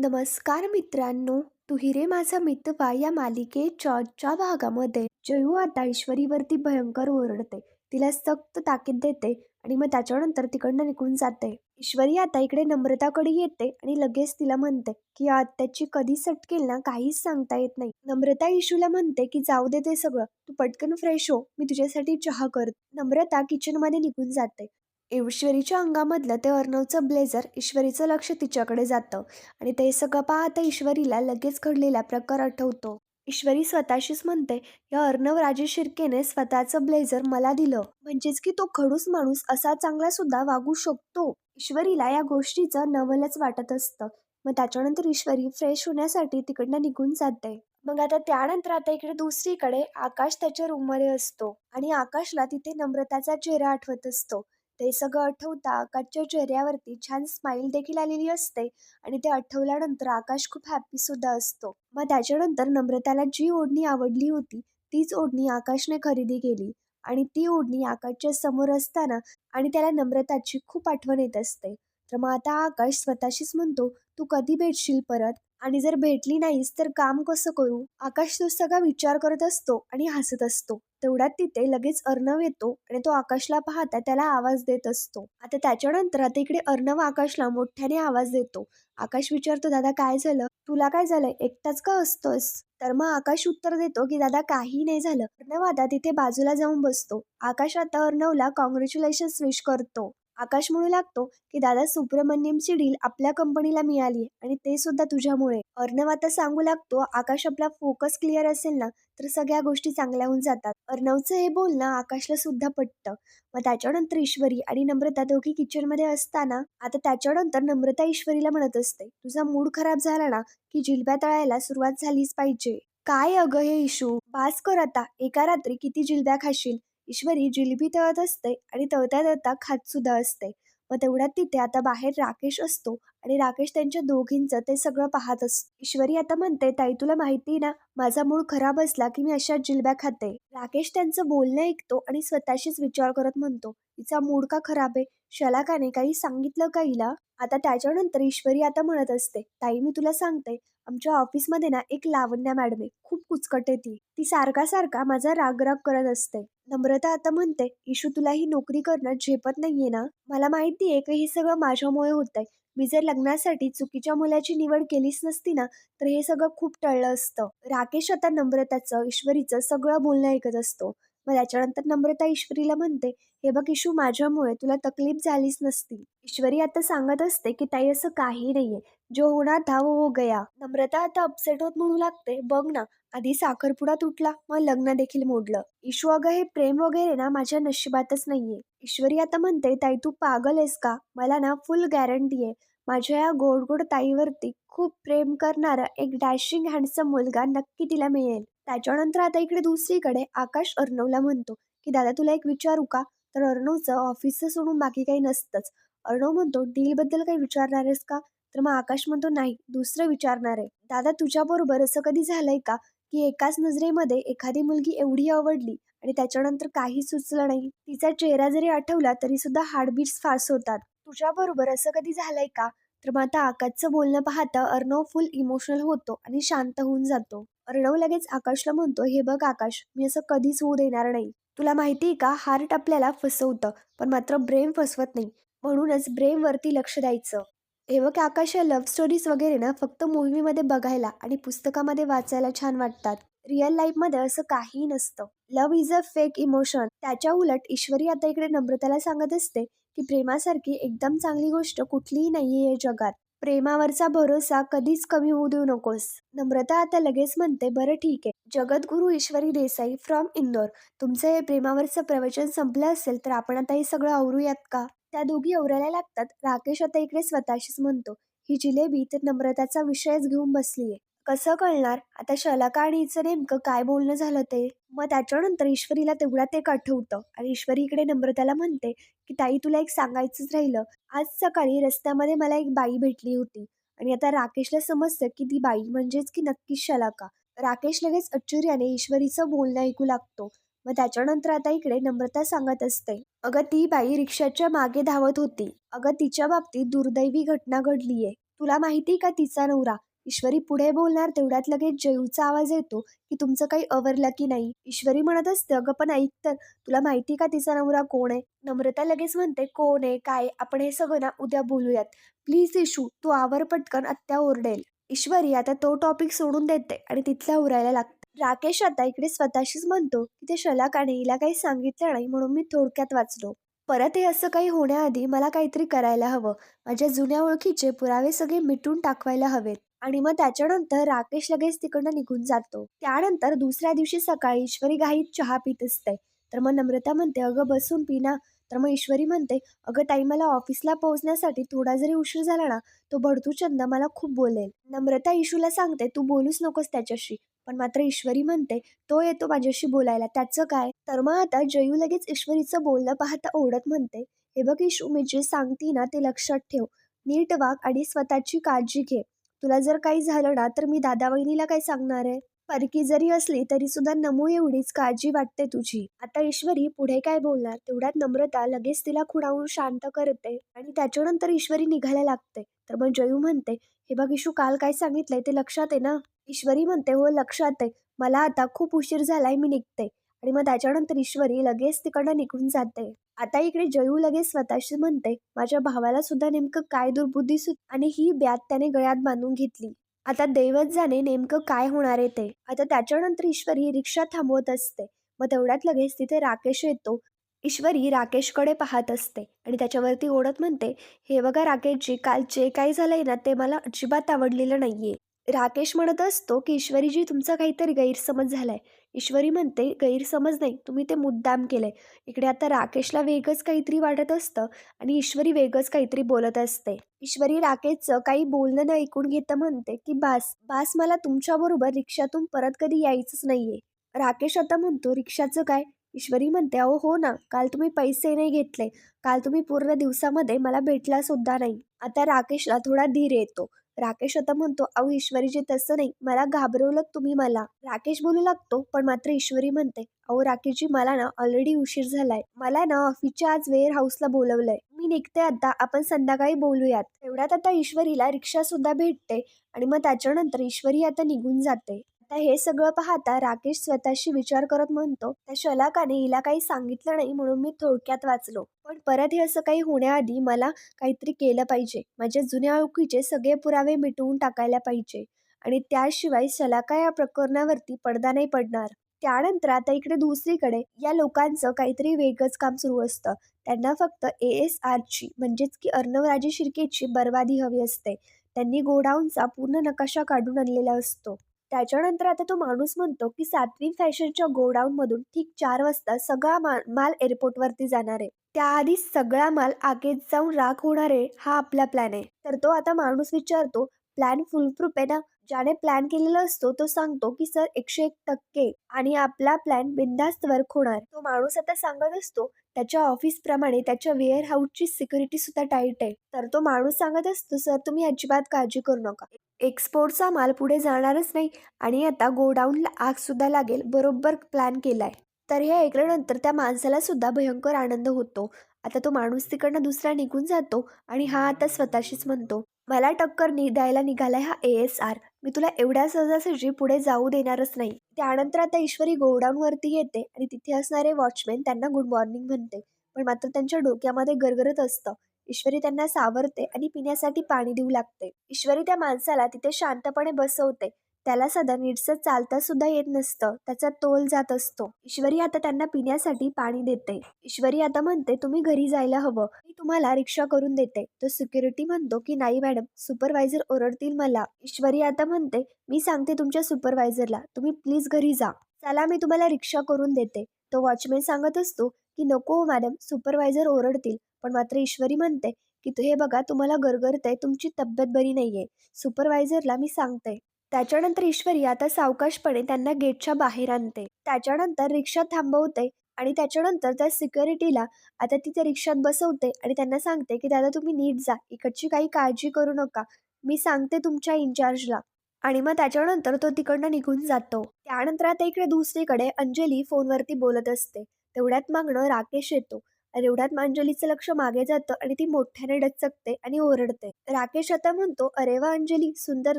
नमस्कार मित्रांनो तू हिरे माझा मितवा या मालिकेच्या आजच्या भागामध्ये. जयू आता ईश्वरीवरती भयंकर ओरडते. तिला सक्त ताकीद देते आणि मग त्याच्यानंतर तिकडनं निघून जाते. ईश्वरी आता इकडे नम्रताकडे येते आणि लगेच तिला म्हणते की आत्याची कधी सटकेल ना काहीच सांगता येत नाही. नम्रता इशूला म्हणते की जाऊ दे ते सगळं. तू पटकन फ्रेश हो. मी तुझ्यासाठी चहा कर नम्रता किचनमध्ये निघून जाते. ईश्वरीच्या अंगामधलं ते अर्णवचं ब्लेझर ईश्वरीचं लक्ष तिच्याकडे जातं आणि ते सगळं पाहता ईश्वरीला लगेच घडलेला प्रकार आठवतो. ईश्वरी स्वतःशीच म्हणते या अर्णव राजे शिर्केने स्वतःचं ब्लेझर मला दिलं. म्हणजेच की तो खडूस माणूस असा चांगला सुद्धा वागू शकतो. ईश्वरीला या गोष्टीचं नवलच वाटत असतं. मग त्याच्यानंतर ईश्वरी फ्रेश होण्यासाठी तिकडनं निघून जाते. मग आता त्यानंतर आता इकडे दुसरीकडे आकाश त्याच्या रूममध्ये असतो आणि आकाशला तिथे नम्रताचा चेहरा आठवत असतो. ते सगळं आठवता आकाशच्या चेहऱ्यावरती छान स्माईल देखील आलेली असते आणि ते आठवल्यानंतर आकाश खूप हॅपीसुद्धा असतो. मग त्याच्यानंतर नम्रताला जी ओढणी आवडली होती तीच ओढणी आकाशने खरेदी केली आणि ती ओढणी आकाशच्या समोर असताना आणि त्याला नम्रताची खूप आठवण येत असते. तर मग आता आकाश स्वतःशीच म्हणतो तू कधी भेटशील परत? आणि जर भेटली नाहीस तर काम कसं करू? आकाश तो सगळा विचार करत असतो आणि हसत असतो. तेवढ्यात तिथे लगेच अर्णव येतो आणि तो आकाशला पाहता त्याला आवाज देत असतो. आता त्याच्यानंतर आता इकडे अर्णव आकाशला मोठ्याने आवाज देतो. आकाश विचारतो दादा काय झालं? तुला काय झालंय? एकटाच का असतोस? तर मग आकाश उत्तर देतो की दादा काही नाही झालं. अर्णव आता तिथे बाजूला जाऊन बसतो. आकाश आता अर्णवला कॉंग्रॅच्युलेशन विश करतो. आकाश म्हणू लागतो की दादा सुब्रमण्यमची डील आपल्या कंपनीला मिळाली आणि ते सुद्धा तुझ्यामुळे. अर्णव आता सांगू लागतो आकाश आपला फोकस क्लिअर असेल ना तर सगळ्या गोष्टी चांगल्या होऊन जातात. अर्णवचं हे बोलणं आकाशला सुद्धा पटतं. मग त्याच्यानंतर ईश्वरी आणि नम्रता दोघी किचनमध्ये असताना आता त्याच्यानंतर नम्रता ईश्वरीला म्हणत असते तुझा मूड खराब झाला ना की जिलब्या तळायला सुरुवात झालीच पाहिजे. काय अगं हे इशू बास कर आता. एका रात्री किती जिलब्या खाशील? ईश्वरी जिलबी तळत असते आणि तळता तळता खात सुद्धा असते. मग तेवढ्यात तिथे आता बाहेर राकेश असतो आणि राकेश त्यांच्या दोघींचं ते सगळं पाहत असतो ईश्वरी आता म्हणते ताई तुला माहिती ना माझा मूड खराब असला की मी अशा जिलब्या खाते. राकेश त्यांचं बोलणं ऐकतो आणि स्वतःशीच विचार करत म्हणतो तिचा मूड का खराब आहे? शलाकाने काही सांगितलं का हिला? आता त्याच्यानंतर ईश्वरी आता म्हणत असते ताई मी तुला सांगते आमच्या ऑफिसमध्ये ना एक लावण्या मॅडम आहे खूप कुचकट आहे ती. ती सारखा सारखा माझा राग राग करत असते. नम्रता आता म्हणते इशू तुला ही नोकरी करणं झेपत नाहीये ना? मला माहिती आहे की हे सगळं माझ्यामुळे होत आहे मी जर लग्नासाठी चुकीच्या मुलाची निवड केलीच नसती ना तर हे सगळं खूप टळलं असतं. राकेश आता नम्रताचं ईश्वरीचं सगळं बोलणं ऐकत असतो. मग त्याच्यानंतर नम्रता ईश्वरीला म्हणते हे बघ इशू माझ्यामुळे तुला तकलीफ झालीच नसती. ईश्वरी आता सांगत असते की ताई असं काही नाहीये. जो होणार था वो हो, हो गया. नम्रता आता अपसेट होत म्हणू लागते. बघ ना आधी साखरपुडा तुटला मग लग्न देखील मोडलं. इशू अगं हे प्रेम वगैरे ना माझ्या नशिबातच नाहीये. ईश्वरी आता म्हणते ताई तू पागल आहेस का? मला ना फुल गॅरंटी आहे. माझ्या या गोड गोड ताईवरती खूप प्रेम करणारा एक डॅशिंग हँडसम मुलगा नक्की तिला मिळेल. त्याच्यानंतर आता इकडे दुसरीकडे आकाश अर्णवला म्हणतो की दादा तुला एक विचारू का? तर अर्णवचं ऑफिसचं सोडून बाकी काही नसतंच. अर्णव म्हणतो डीलबद्दल काही विचारणार आहेस का? तर मग आकाश म्हणतो नाही दुसरं विचारणार. आहे दादा तुझ्याबरोबर असं कधी झालंय का की एकाच नजरेमध्ये एखादी मुलगी एवढी आवडली आणि त्याच्यानंतर काही सुचलं नाही? तिचा चेहरा जरी आठवला तरी सुद्धा हार्टबीट्स फास्ट होतात. तुझ्याबरोबर असं कधी झालंय का? तर मग आता आकाशचं बोलणं पाहता अर्णव फुल इमोशनल होतो आणि शांत होऊन जातो. अर्णव लगेच आकाशला म्हणतो हे बघ आकाश मी असं कधीच होऊ देणार नाही. तुला माहिती का हार्ट आपल्याला फसवतं पण मात्र ब्रेन फसवत नाही. म्हणूनच ब्रेनवरती लक्ष द्यायचं. हे बघ आकाश या लव्ह स्टोरीज वगैरे ना फक्त मूवीमध्ये बघायला आणि पुस्तकामध्ये वाचायला छान वाटतात. रिअल लाईफमध्ये असं काही नसतं. Love is a fake emotion त्याच्या उलट ईश्वरी आता इकडे नम्रताला सांगत असते की प्रेमासारखी एकदम चांगली गोष्ट कुठलीही नाहीये या जगात. प्रेमावरचा भरोसा कधीच कमी होऊ देऊ नकोस. नम्रता आता लगेच म्हणते बरं ठीक आहे. जगद्गुरू ईश्वरी देसाई फ्रॉम इंदोर. तुमचं हे प्रेमावरचं प्रवचन संपलं असेल तर आपण आता हे सगळं आवरूयात का? त्या दोघी आवरायला लागतात. राकेश आता इकडे स्वतःशीच म्हणतो ही जिलेबी तर नम्रताचा विषयच घेऊन बसलीये. कसं कळणार? आता शलाका आणि हिचं नेमकं काय बोलणं झालं ते? मग त्याच्यानंतर ईश्वरीला तेवढ्यात एक आठवतं आणि ईश्वरी इकडे नम्रताला म्हणते की ताई तुला एक सांगायचंच राहिलं. आज सकाळी रस्त्यामध्ये मला एक बाई भेटली होती. आणि आता राकेशला समजतं की ती बाई म्हणजेच की नक्कीच शलाका. राकेश लगेच आश्चर्याने ईश्वरीचं बोलणं ऐकू लागतो. मग त्याच्यानंतर आता इकडे नम्रता सांगत असते. अगं ती बाई रिक्षाच्या मागे धावत होती. अगं तिच्या बाबतीत दुर्दैवी घटना घडलीये. तुला माहिती का तिचा नवरा? ईश्वरी पुढे बोलणार तेवढ्यात लगेच जयूचा आवाज येतो की तुमचं काही अवरलं की नाही. ईश्वरी म्हणत असते अगं पण ऐक तर तुला माहिती का तिचा नवरा कोण आहे? नम्रता लगेच म्हणते कोण आहे? काय आपण हे सगळं ना उद्या बोलूयात. प्लीज इशू तू आवर पटकन आत्या ओरडेल. ईश्वरी आता तो टॉपिक सोडून देते आणि तिथल्या उरायला लागते. राकेश आता इकडे स्वतःशीच म्हणतो की ते शलाकाने हिला काही सांगितलं नाही म्हणून मी थोडक्यात वाचलो. परत हे असं काही होण्याआधी मला काहीतरी करायला हवं. माझ्या जुन्या ओळखीचे पुरावे सगळे मिटून टाकवायला हवेत. आणि मग त्याच्यानंतर राकेश लगेच तिकडनं निघून जातो. त्यानंतर दुसऱ्या दिवशी सकाळी ईश्वरी घाईत चहा पित असते. तर मग नम्रता म्हणते अगं बसून पिना तर मग ईश्वरी म्हणते अगं ताई मला ऑफिसला पोहोचण्यासाठी थोडा जरी उशीर झाला ना तो भडतूचंद मला खूप बोलेल. नम्रता इशूला सांगते तू बोलूच नकोस त्याच्याशी. पण मात्र ईश्वरी म्हणते तो येतो माझ्याशी बोलायला त्याचं काय? तर मग आता जयू लगेच ईश्वरीचं बोलणं पाहता ओढत म्हणते हे बघ इशू मी जे सांगते ना ते लक्षात ठेव. नीट वाग आणि स्वतःची काळजी घे. तुला जर काही झालं ना तर मी दादा वहिनीला काय सांगणार आहे? परकी जरी असली तरी सुद्धा नमू एवढीच काळजी वाटते तुझी. आता ईश्वरी पुढे काय बोलणार? तेवढ्यात नम्रता लगेच तिला खुणावून शांत करते आणि त्याच्यानंतर ईश्वरी निघायला लागते. तर मग जयू म्हणते हे बघ इशू काल काय सांगितलंय ते लक्षात आहे ना? ईश्वरी म्हणते हो लक्षात आहे. मला आता खूप उशीर झालाय मी निघते. आणि मग त्याच्यानंतर ईश्वरी लगेच तिकडनं निघून जाते. आता इकडे जयू लगेच स्वतःशी म्हणते माझ्या भावाला सुद्धा नेमकं काय दुर्बुद्धी सुद आणि ही ब्यात त्याने गळ्यात बांधून घेतली. आता दैवत जाणे नेमकं काय होणार आहे ते? आता त्याच्यानंतर ईश्वरी रिक्षा थांबवत असते. मग तेवढ्यात लगेच तिथे राकेश येतो. ईश्वरी राकेशकडे पाहत असते आणि त्याच्यावरती ओढत म्हणते हे बघा राकेशजी काल जे काही झालंय ना ते मला अजिबात आवडलेलं नाहीये. राकेश म्हणत असतो की ईश्वरीजी तुमचा काहीतरी गैरसमज झालाय. ईश्वरी म्हणते गैरसमज नाही तुम्ही ते मुद्दाम केलंय. इकडे आता राकेशला वेगच काहीतरी वाटत असतं आणि ईश्वरी वेगच काहीतरी बोलत असते. ईश्वरी राकेशचं काही बोलणं न ऐकून घेतं म्हणते की बास बास मला तुमच्याबरोबर रिक्षातून परत कधी यायचंच नाहीये. राकेश आता म्हणतो रिक्षाचं काय? ईश्वरी म्हणते अहो हो ना काल तुम्ही पैसे नाही घेतले. काल तुम्ही पूर्ण दिवसामध्ये मला भेटला सुद्धा नाही. आता राकेशला थोडा धीर येतो. राकेश आता म्हणतो अहो ईश्वरीजी तसं नाही. मला घाबरवलं तुम्ही मला. राकेश बोलू लागतो पण मात्र ईश्वरी म्हणते अहो राकेशजी मला ना ऑलरेडी उशीर झालाय. मला ना ऑफिसच्या आज वेअर हाऊसला बोलवलंय. मी निघते आता. आपण संध्याकाळी बोलूयात. तेवढ्यात आता ईश्वरीला रिक्षा सुद्धा भेटते आणि मग त्याच्यानंतर ईश्वरी आता निघून जाते. आता हे सगळं पाहता राकेश स्वतःशी विचार करत म्हणतो त्या शलाकाने हिला काही सांगितलं नाही म्हणून मी थोडक्यात वाचलो. पण परत हे असं काही होण्याआधी मला काहीतरी केलं पाहिजे. माझ्या जुन्या ओळखीचे सगळे पुरावे मिटवून टाकायला पाहिजे. आणि त्याशिवाय शलाका या प्रकरणावरती पडदा नाही पडणार. त्यानंतर आता इकडे दुसरीकडे या लोकांचं काहीतरी वेगळंच काम सुरू असतं. त्यांना फक्त ए एस आरची म्हणजेच की अर्णवराजे शिर्केची बर्बादी हवी असते. त्यांनी गोडाऊनचा पूर्ण नकाशा काढून आणलेला असतो. त्याच्यानंतर आता तो माणूस म्हणतो की सातवी फॅशनच्या गोडाऊनमधून ठीक चार वाजता सगळा मा माल एअरपोर्टवरती जाणार आहे. त्याआधी सगळा माल आगेत जाऊन राख होणार आहे हा आपला प्लॅन आहे. तर तो आता माणूस विचारतो प्लॅन फुलप्रूफ आहे ना? ज्याने प्लॅन केलेला असतो तो सांगतो की सर एकशे एक टक्के आणि आपला प्लॅन बिंदास्त वर्क होणार. तो माणूस आता सांगत असतो त्याच्या ऑफिस प्रमाणे त्याच्या वेअर हाऊसची सिक्युरिटी सुद्धा टाईट आहे. तर तो माणूस सांगत असतो सर तुम्ही अजिबात काळजी करू नका. एक्सपोर्टचा माल पुढे जाणारच नाही आणि आता गोडाऊनला आग सुद्धा लागेल. बरोबर प्लॅन केलाय. तर हे ऐकल्यानंतर त्या माणसाला सुद्धा भयंकर आनंद होतो. आता तो माणूस तिकडनं दुसरा निघून जातो आणि हा आता स्वतःशीच म्हणतो मला टक्कर नि द्यायला निघालाय हा ए एस आर मी तुला एवढ्या सहजासहजी पुढे जाऊ देणारच नाही. त्यानंतर आता ईश्वरी गोडाऊनवरती येते आणि तिथे असणारे वॉचमॅन त्यांना गुड मॉर्निंग म्हणते. पण मात्र त्यांच्या डोक्यामध्ये गरगरत असतं. ईश्वरी त्यांना सावरते आणि पिण्यासाठी पाणी देऊ लागते. ईश्वरी त्या माणसाला तिथे शांतपणे बसवते. त्याला सदा नीटसं चालता सुद्धा येत नसतं. त्याचा तोल जात असतो. ईश्वरी आता त्यांना पिण्यासाठी पाणी देते. ईश्वरी आता म्हणते तुम्ही घरी जायला हवं. मी तुम्हाला रिक्षा करून देते. तो सिक्युरिटी म्हणतो की नाही मॅडम सुपरवायझर ओरडतील मला. ईश्वरी आता म्हणते मी सांगते तुमच्या सुपरवायझरला तुम्ही प्लीज घरी जा. चला मी तुम्हाला रिक्षा करून देते. तो वॉचमॅन सांगत असतो की नको हो मॅडम सुपरवायझर ओरडतील. पण मात्र ईश्वरी म्हणते की हे बघा तुम्हाला गरगरत आहे तुमची तब्येत बरी नाहीये. सुपरवायझरला मी सांगते. त्याच्यानंतर ईश्वरी आता सावकाशपणे त्यांना गेटच्या बाहेर आणते. त्याच्यानंतर रिक्षा थांबवते आणि त्याच्यानंतर त्या सिक्युरिटीला आता तिथे रिक्षात बसवते आणि त्यांना सांगते की दादा तुम्ही नीट जा. इकडची काही काळजी करू नका. मी सांगते तुमच्या इन्चार्जला. आणि मग त्याच्यानंतर तो तिकडनं निघून जातो. त्यानंतर आता इकडे दुसरीकडे अंजली फोनवरती बोलत असते. तेवढ्यात मागणं राकेश येतो. आणि एवढ्यात अंजलीचं लक्ष मागे जातं आणि ती मोठ्याने डचकते आणि ओरडते. राकेश आता म्हणतो अरे वा अंजली सुंदर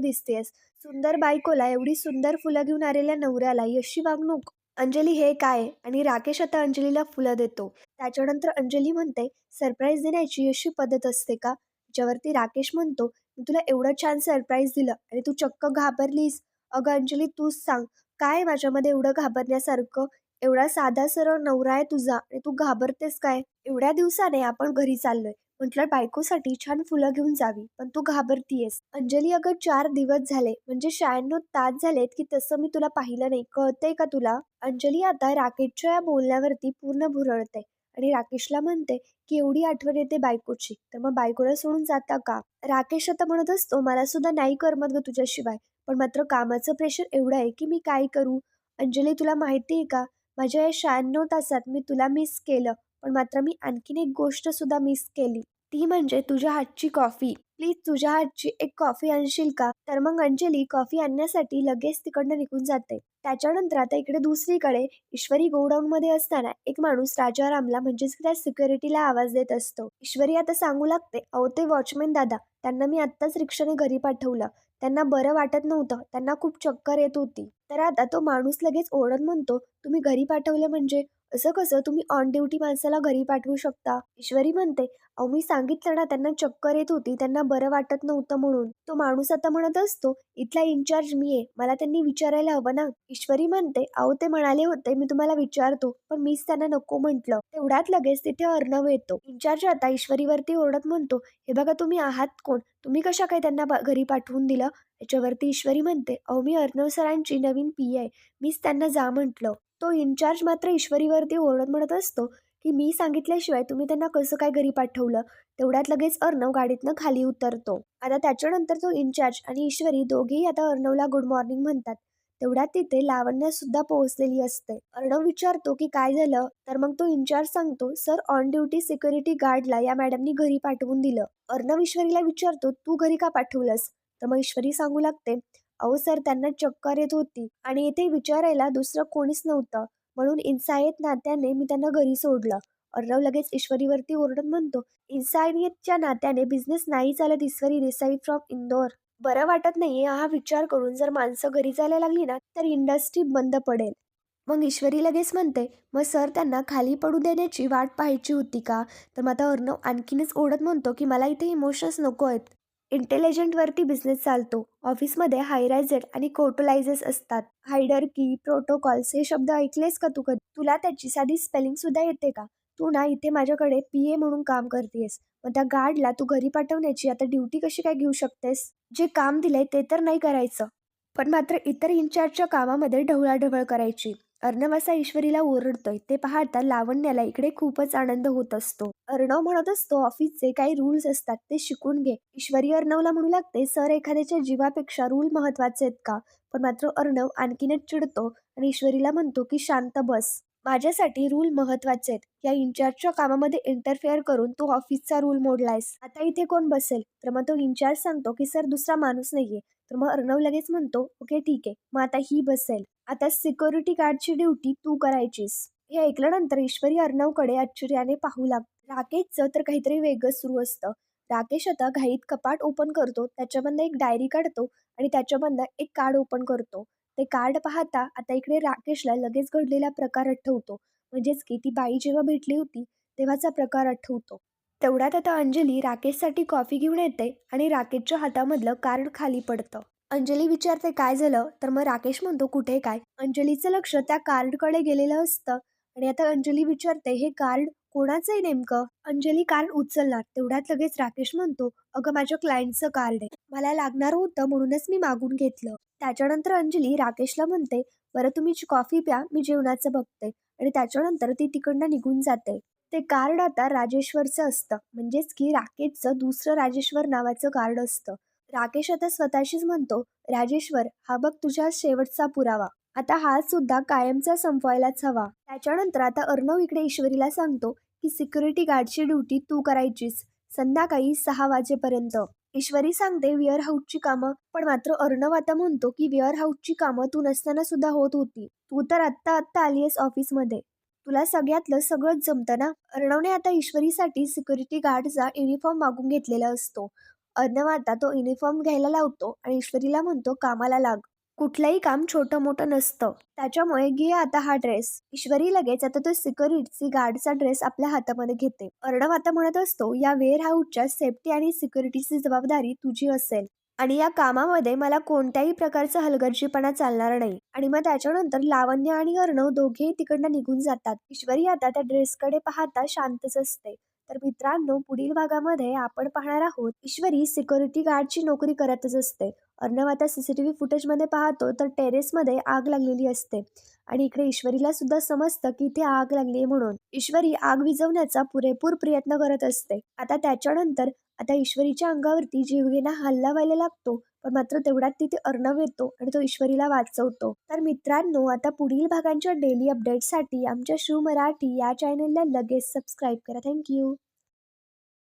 दिसतेस सुंदर बायकोला एवढी सुंदर फुलं घेऊन आलेल्या नवऱ्याला यशी वागणूक. अंजली हे काय? आणि राकेश आता अंजलीला फुलं देतो. त्याच्यानंतर अंजली म्हणते सरप्राईज देण्याची अशी पद्धत असते का? ज्यावरती राकेश म्हणतो मी तुला एवढं छान सरप्राईज दिलं आणि तू चक्क घाबरलीस. अगं अंजली तूच सांग काय माझ्यामध्ये एवढं घाबरण्यासारखं? एवढा साधा सरळ नवरा आहे तुझा आणि तू घाबरतेस काय? एवढ्या दिवसाने आपण घरी चाललोय. म्हटलं बायकोसाठी छान फुलं घेऊन जावी पण तू घाबरतीयस. अंजली अगं चार दिवस झाले म्हणजे शहाण्णव तास झालेत की तसं मी तुला पाहिलं नाही. कळतंय का तुला? अंजली आता राकेशच्या या बोलण्यावरती पूर्ण भुरळते आणि राकेशला म्हणते की एवढी आठवण येते बायकोची तर मग बायकोला सोडून जाता का? राकेश आता म्हणत असतो मला सुद्धा नाही करमत ग तुझ्याशिवाय पण मात्र कामाचं प्रेशर एवढं आहे की मी काय करू? अंजली तुला माहिती आहे का माझ्या या शहाण्णव तासात मी तुला मिस केलं पण मात्र मी आणखीन एक गोष्ट सुद्धा मिस केली. ती म्हणजे तुझ्या हातची कॉफी प्लीज तुझ्या हातची एक कॉफी आणशील का? तर मग अंजली कॉफी आणण्यासाठी लगेच तिकडनं निघून जाते. त्याच्यानंतर आता इकडे दुसरीकडे ईश्वरी मध्ये असताना एक माणूस राजारामला म्हणजेच त्या सिक्युरिटीला आवाज देत असतो. ईश्वरी आता सांगू लागते अहो ते वॉचमॅन दादा त्यांना मी आत्ताच रिक्षाने घरी पाठवलं. त्यांना बरं वाटत नव्हतं. त्यांना खूप चक्कर येत होती. तर आता तो माणूस लगेच ओढत म्हणतो तुम्ही घरी पाठवलं म्हणजे? असं कसं? तुम्ही ऑन ड्युटी माणसाला घरी पाठवू शकता? ईश्वरी म्हणते अहो मी सांगितलं ना त्यांना चक्कर येत होती त्यांना बरं वाटत नव्हतं म्हणून. तो माणूस आता म्हणत असतो इथला इन्चार्ज मी आहे मला त्यांनी विचारायला हवं ना. ईश्वरी म्हणते अहो ते म्हणाले होते मी तुम्हाला विचारतो पण मीच त्यांना नको म्हटलं. तेवढ्यात लगेच तिथे अर्णव येतो. इन्चार्ज आता ईश्वरीवरती ओरडत म्हणतो हे बघा तुम्ही आहात कोण? तुम्ही कशा काय त्यांना घरी पाठवून दिलं? याच्यावरती ईश्वरी म्हणते अहो मी अर्णव सरांची नवीन पी आहे मीच त्यांना जा म्हटलं. तो इन्चार्ज मात्र ईश्वरीवरती ओरडत म्हणत असतो की मी सांगितल्याशिवाय तुम्ही त्यांना कसं काय घरी पाठवलं? तेवढ्यात लगेच अर्णव गाडीतनं खाली उतरतो. आता त्याच्यानंतर तो इन्चार्ज आणि ईश्वरी दोघेही आता अर्णवला गुड मॉर्निंग म्हणतात. तेवढ्यात तिथे लावण्या सुद्धा पोहोचलेली असते. अर्णव विचारतो की काय झालं? तर मग तो इन्चार्ज सांगतो सर ऑन ड्युटी सिक्युरिटी गार्डला या मॅडमनी घरी पाठवून दिलं. अर्णव ईश्वरीला विचारतो तू घरी का पाठवलंस? तर मग ईश्वरी सांगू लागते अहो सर त्यांना चक्कर येत होती आणि इथे विचारायला दुसरं कोणीच नव्हतं. म्हणून इन्सायत नात्याने मी त्यांना घरी सोडलं. अर्णव लगेच ईश्वरीवरती ओरडत म्हणतो इन्सायतच्या नात्याने बिझनेस नाही चालत ईश्वरी देसाई फ्रॉम इंदोर. बरं वाटत नाहीये हा विचार करून जर माणसं घरी जायला लागली ना तर इंडस्ट्री बंद पडेल. मग ईश्वरी लगेच म्हणते मग सर त्यांना खाली पडू देण्याची वाट पाहायची होती का? तर मग आता अर्णव आणखीनच ओढत म्हणतो की मला इथे इमोशन्स नको आहेत. इंटेलिजंटवरती बिझनेस चालतो. ऑफिसमध्ये हायरायझेड आणि कोटोलायझेस असतात. हायडर की प्रोटोकॉल्स हे शब्द ऐकलेस का तू कधी? तुला त्याची साधी स्पेलिंग सुद्धा येते का? तू ना इथे माझ्याकडे पी. ए. म्हणून काम करतेस मग त्या गार्डला तू घरी पाठवण्याची आता ड्युटी कशी काय घेऊ शकतेस? जे काम दिलंय ते तर नाही करायचं. पण मात्र इतर इन्चार्जच्या कामामध्ये ढवळाढवळ करायची. अर्णव असा ईश्वरीला ओरडतोय. ते पाहता लावण्याला इकडे खूपच आनंद होत असतो. अर्णव म्हणत असतो ऑफिसचे काही रूल्स असतात ते शिकून घे. ईश्वरी अर्णवला म्हणू लागते सर एखाद्याच्या जीवापेक्षा रूल महत्त्वाचे आहेत का? पण मात्र अर्णव आणखीनच चिडतो आणि ईश्वरीला म्हणतो की शांत बस. माझ्यासाठी रूल महत्त्वाचे आहेत. या इन्चार्जच्या कामामध्ये इंटरफेअर करून तू ऑफिसचा रूल मोडलायस. आता इथे कोण बसेल? तर मग तो इन्चार्ज सांगतो की सर दुसरा माणूस नाहीये. तर मग अर्णव लगेच म्हणतो ओके ठीक आहे. मग आता ही बसेल. आता सिक्युरिटी गार्डची ड्युटी तू करायचीस. हे ऐकल्यानंतर ईश्वरी अर्णवकडे आश्चर्याने पाहू लाग राकेशचं तर काहीतरी वेगळं सुरू असतं. राकेश आता घाईत कपाट ओपन करतो त्याच्यामधनं एक डायरी काढतो आणि त्याच्यामधनं एक कार्ड ओपन करतो. ते कार्ड पाहता आता इकडे राकेशला लगेच घडलेला प्रकार आठवतो. म्हणजेच की ती बाई जेव्हा भेटली होती तेव्हाचा प्रकार आठवतो. तेवढ्यात आता अंजली राकेशसाठी कॉफी घेऊन येते आणि राकेशच्या हातामधलं कार्ड खाली पडतं. अंजली विचारते काय झालं? तर मग राकेश म्हणतो कुठे काय? अंजलीचं लक्ष त्या कार्डकडे गेलेलं असतं आणि आता अंजली विचारते हे कार्ड कोणाचं आहे नेमकं? अंजली कार्ड उचलणार तेवढ्यात लगेच राकेश म्हणतो अगं माझ्या क्लायंटचं कार्ड आहे. मला लागणार होतं म्हणूनच मी मागून घेतलं. त्याच्यानंतर अंजली राकेशला म्हणते बरं तुम्ही कॉफी प्या मी जेवणाचं बघते. आणि त्याच्यानंतर ती तिकडनं निघून जाते. ते कार्ड आता राजेश्वरचं असतं. म्हणजेच की राकेशचं दुसरं राजेश्वर नावाचं कार्ड असतं. राकेश आता स्वतःशीच म्हणतो राजेश्वर हा बघ तुझ्या शेवटचा पुरावा. आता हा सुद्धा कायमचा संपवायलाच हवा. त्याच्यानंतर आता अर्णव इकडे ईश्वरीला सांगतो की सिक्युरिटी गार्डची ड्युटी तू करायचीस संध्याकाळी सहा वाजेपर्यंत. ईश्वरी सांगते वेअर हाऊसची कामं. पण मात्र अर्णव आता म्हणतो की वेअर हाऊसची कामं तू नसताना सुद्धा होत होती. तू तर आत्ता आत्ता आली आहेस ऑफिसमध्ये. तुला सगळ्यातलं सगळंच जमतं ना? अर्णवने आता ईश्वरीसाठी सिक्युरिटी गार्डचा युनिफॉर्म मागून घेतलेला असतो. अर्णवाता तो युनिफॉर्म घ्यायला लावतो आणि ईश्वरीला म्हणतो कामाला लाग. कुठलंही काम छोटं मोठं नसतं. त्याच्यामुळे घे आता हा ड्रेस ईश्वरी लगेच आता तो सिक्युरिटी गार्डचा ड्रेस आपल्या हातामध्ये घेते. अर्णव आता म्हणत असतो या वेअर हाऊसच्या सेफ्टी आणि सिक्युरिटीची जबाबदारी तुझी असेल. आणि या कामामध्ये मला कोणत्याही प्रकारचा हलगर्जीपणा चालणार नाही. आणि मग त्याच्यानंतर लावण्य आणि अर्णव दोघेही तिकडनं निघून जातात. ईश्वरी आता त्या ड्रेसकडे पाहता शांतच असते. तर मित्रांनो पुढील भागामध्ये आपण पाहणार आहोत ईश्वरी सिक्युरिटी गार्डची नोकरी करतच असते. अर्णव आता सीसीटीव्ही फुटेजमध्ये पाहतो तर टेरेसमध्ये आग लागलेली असते. आणि इकडे ईश्वरीला सुद्धा समजतं की इथे आग लागली म्हणून. ईश्वरी आग विझवण्याचा पुरेपूर प्रयत्न करत असते. आता त्याच्यानंतर आता ईश्वरीच्या अंगावरती जीवघेणा हल्ला व्हायला लागतो पण मात्र तेवढ्यात तिथे अर्णव येतो आणि तो ईश्वरीला वाचवतो. तर मित्रांनो आता पुढील भागांच्या डेली अपडेटसाठी आमच्या शिव मराठी या चॅनलला लगेच सबस्क्राईब करा. थँक्यू